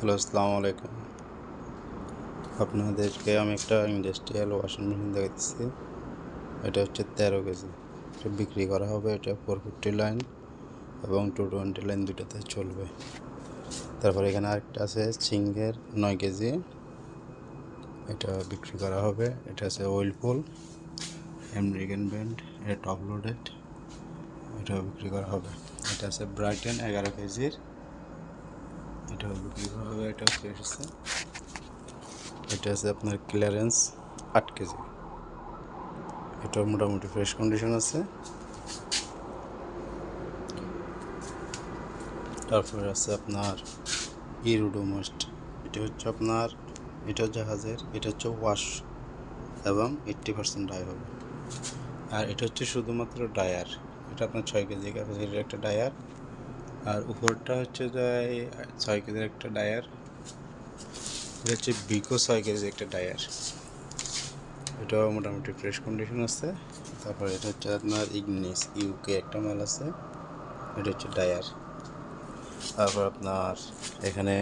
Hello, আসসালামু আলাইকুম। আপনাদেরকে আমি একটা ইন্ডাস্ট্রিয়াল ওয়াশিং মেশিন দেখাচ্ছি এটা হচ্ছে তেরো কেজি। এটা বিক্রি করা হবে, এটা ফোর ফিফটি লাইন এবং টু টোয়েন্টি লাইন দুটাতে চলবে। তারপর এখানে আরেকটা আছে, সিঙ্গের নয় কেজি। এটা বিক্রি করা হবে। এটা আছে ওয়েলপুল আমেরিকান ব্যান্ড এটা টপ লোডেড এটাও বিক্রি করা হবে। এটা আছে ব্রাইটেন এগারো কেজির। বিক্রি করা হবে এটাও ফ্রেশ আছে এটা আছে আপনার ক্লিয়ারেন্স আট কেজি। এটাও মোটামুটি ফ্রেশ কন্ডিশন আছে। তারপরে আছে আপনার ইরুডোমোস্ট। এটা হচ্ছে আপনার, এটা জাহাজের এটা হচ্ছে ওয়াশ এবং এইট্টি পার্সেন্ট ডাই হবে। আর এটা হচ্ছে শুধুমাত্র ডায়ার এটা আপনার ছয় কেজি ক্যাপাসিটির একটা ডায়ার আর উপরটা হচ্ছে ছয় কেজির একটা ডায়ার। এটা হচ্ছে বিকো ছয় কেজির একটা ডায়ার। এটাও মোটামুটি ফ্রেশ কন্ডিশন আছে। তারপরে এটা হচ্ছে আপনার ইগনিস ইউকে একটা মাল আছে। এটা হচ্ছে ডায়ার। তারপর আপনার এখানে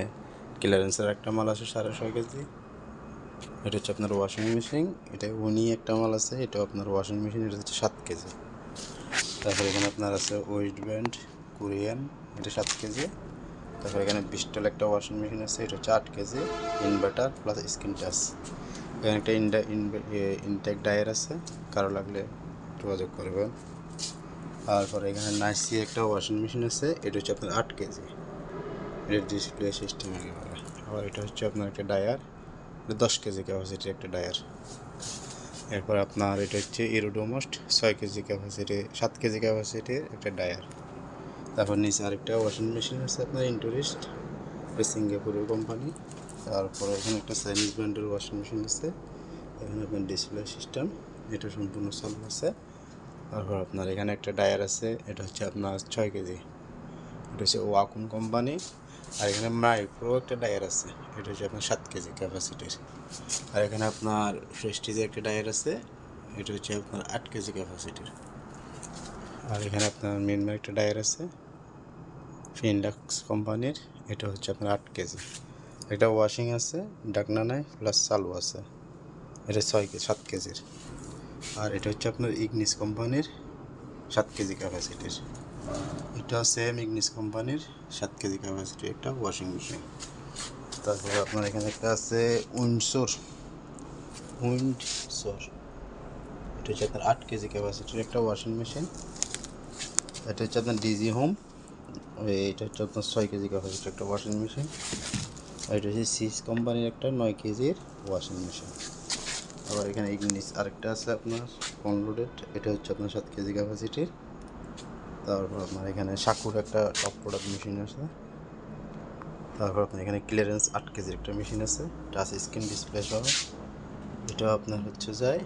ক্লিয়ারেন্সের একটা মাল আছে সাড়ে ছয় কেজি। এটা হচ্ছে আপনার ওয়াশিং মেশিন। এটা উনি একটা মাল আছে। এটাও আপনার ওয়াশিং মেশিন। এটা হচ্ছে সাত কেজি। তারপর এখানে আপনার আছে ওয়েস্ট ব্যান্ড। কোরিয়ান, এটা সাত কেজি। তারপর এখানে বিস্টল একটা ওয়াশিং মেশিন আছে, এটা হচ্ছে আট KG. Inverter plus screen touch. এখানে একটা ইন্ডা ইনটেক ডায়ার আছে, কারও লাগলে যোগাযোগ করবেন তারপর এখানে নাইসি একটা ওয়াশিং মেশিন আছে, এটা হচ্ছে আপনার আট কেজি। এটা ডিসপ্লে সিস্টেম একেবারে। আবার এটা হচ্ছে আপনার একটা ডায়ার এটা দশ কেজি ক্যাপাসিটির একটা ডায়ার এরপর আপনার এটা হচ্ছে ইরোডোমোস্ট ছয় কেজি ক্যাপাসিটি সাত কেজি ক্যাপাসিটির একটা ডায়ার তারপর নিচে আরেকটা ওয়াশিং মেশিন আছে আপনার ইন্টুরিস্ট সিঙ্গাপুরের কোম্পানি তারপর এখানে একটা চাইনিজ ব্র্যান্ডের ওয়াশিং মেশিন আছে। এখানে আপনার ডিসপ্লে সিস্টেম এটা সম্পূর্ণ চালু আছে। তারপর আপনার এখানে একটা ডায়ার আছে, এটা হচ্ছে আপনার ছয় কেজি। এটা হচ্ছে ওয়াকুম কোম্পানি আর এখানে মাইক্রো একটা ডায়ার আছে, এটা হচ্ছে আপনার সাত কেজি ক্যাপাসিটির আর এখানে আপনার ফ্রেস্টিজের একটা ডায়ার আছে, এটা হচ্ছে আপনার আট কেজি ক্যাপাসিটির আর এখানে আপনার মিনমার একটা ডায়ার আছে। ফিনডাক্স কোম্পানির এটা হচ্ছে আপনার আট কেজি। একটা ওয়াশিং আছে ডাকনা নাই প্লাস চালু আছে। এটা ছয় কেজি সাত কেজির। আর এটা হচ্ছে আপনার ইগনিস কোম্পানির সাত কেজি ক্যাপাসিটির এটা সেম ইগনিস কোম্পানির সাত কেজি ক্যাপাসিটির একটা ওয়াশিং মেশিন তারপরে আপনার এখানে একটা আছে উইন্ডসোর। উইন্ডসোর। এটা হচ্ছে আপনার আট কেজি ক্যাপাসিটির একটা ওয়াশিং মেশিন এটা হচ্ছে আপনার ডিজি হোম এটা হচ্ছে আপনার ছয় কেজি ক্যাপাসিটির একটা ওয়াশিং মেশিন আর এটা হচ্ছে সিস কোম্পানির একটা নয় কেজির ওয়াশিং মেশিন আবার এখানে ইগনিস আরেকটা আছে আপনার কনলোডেড এটা হচ্ছে আপনার সাত কেজি ক্যাপাসিটির তারপর আপনার এখানে সাকুর একটা টপ প্রোডাক্ট মেশিন আছে। তারপর আপনার এখানে ক্লিয়ারেন্স আট কেজির একটা মেশিন আছে টাচ স্ক্রিন ডিসপ্লে সহ। এটা আপনার হচ্ছে যায়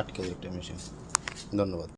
আট কেজির একটা মেশিন ধন্যবাদ।